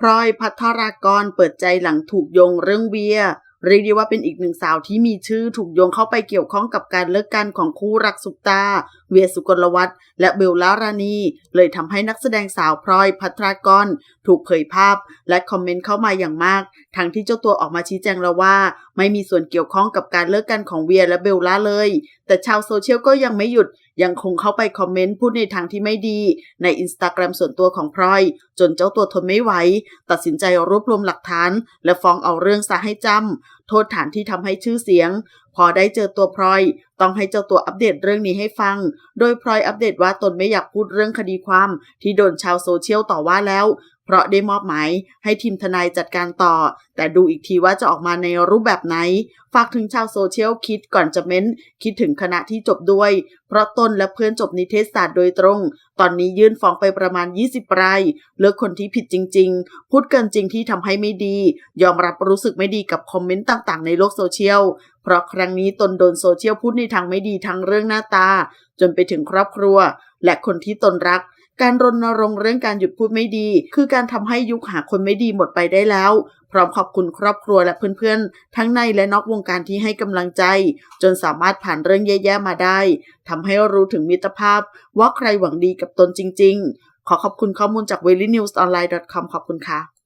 พลอยพัทรากรเปิดใจหลังถูกโยงเรื่องเวียเรียกได้ว่าเป็นอีกหนึ่งสาวที่มีชื่อถูกโยงเข้าไปเกี่ยวข้องกับการเลิกกันของคู่รักสุปตา เวียสุกลวัฒน์และเบลล่ารานีเลยทำให้นักแสดงสาวพลอยพัทรากรถูกเผยภาพ และคอมเมนต์เข้ามาอย่างมาก ทั้งที่เจ้าตัวออกมาชี้แจงแล้วว่า ไม่มีส่วนเกี่ยวข้องกับการเลิกกันของเวียและเบลล่าเลย แต่ชาวโซเชียลก็ยังไม่หยุด ยังคงเข้าไปคอมเมนต์พูดในทางที่ไม่ดี ในอินสตาแกรมส่วนตัวของพลอย จนเจ้าตัวทนไม่ไหว ตัดสินใจรวบรวมหลักฐาน และฟ้องเอาเรื่องซะให้จำ โทษฐานที่ทำให้ชื่อเสียง พอได้เจอตัวพลอย ต้องให้เจ้าตัวอัปเดตเรื่องนี้ให้ฟัง โดยพลอยอัปเดตว่าตนไม่อยากพูดเรื่องคดีความ ที่โดนชาวโซเชียลต่อว่าแล้ว เพราะได้มอบหมายให้ทีมทนายจัดการต่อ แต่ดูอีกทีว่าจะออกมาในรูปแบบไหน ฝากถึงชาวโซเชียลคิดก่อนจะเม้น คิดถึงคณะที่จบด้วย เพราะตนและเพื่อนจบนิเทศศาสตร์โดยตรง ตอนนี้ยื่นฟ้องไปประมาณ 20 ราย เลือกคนที่ผิดจริง ๆ พูดเกินจริงที่ทำให้ไม่ดี ยอมรับรู้สึกไม่ดีกับคอมเมนต์ต่างๆ ในโลกโซเชียล เพราะครั้งนี้ตนโดนโซเชียลพูดในทางไม่ดีทั้งเรื่องหน้าตา จนไปถึงครอบครัว และคนที่ตนรัก การรณรงค์เรื่องการหยุดพูดไม่ดี คือการทำให้ยุคหาคนไม่ดีหมดไปได้แล้ว พร้อมขอบคุณครอบครัวและเพื่อนๆ ทั้งในและนอกวงการที่ให้กำลังใจ จนสามารถผ่านเรื่องแย่ๆมาได้ทำให้รู้ถึงมิตรภาพ ว่าใครหวังดีกับตนจริง ๆ ขอขอบคุณข้อมูลจาก w e l l y n e w s o n l i n e c o m ขอบคุณค่ะ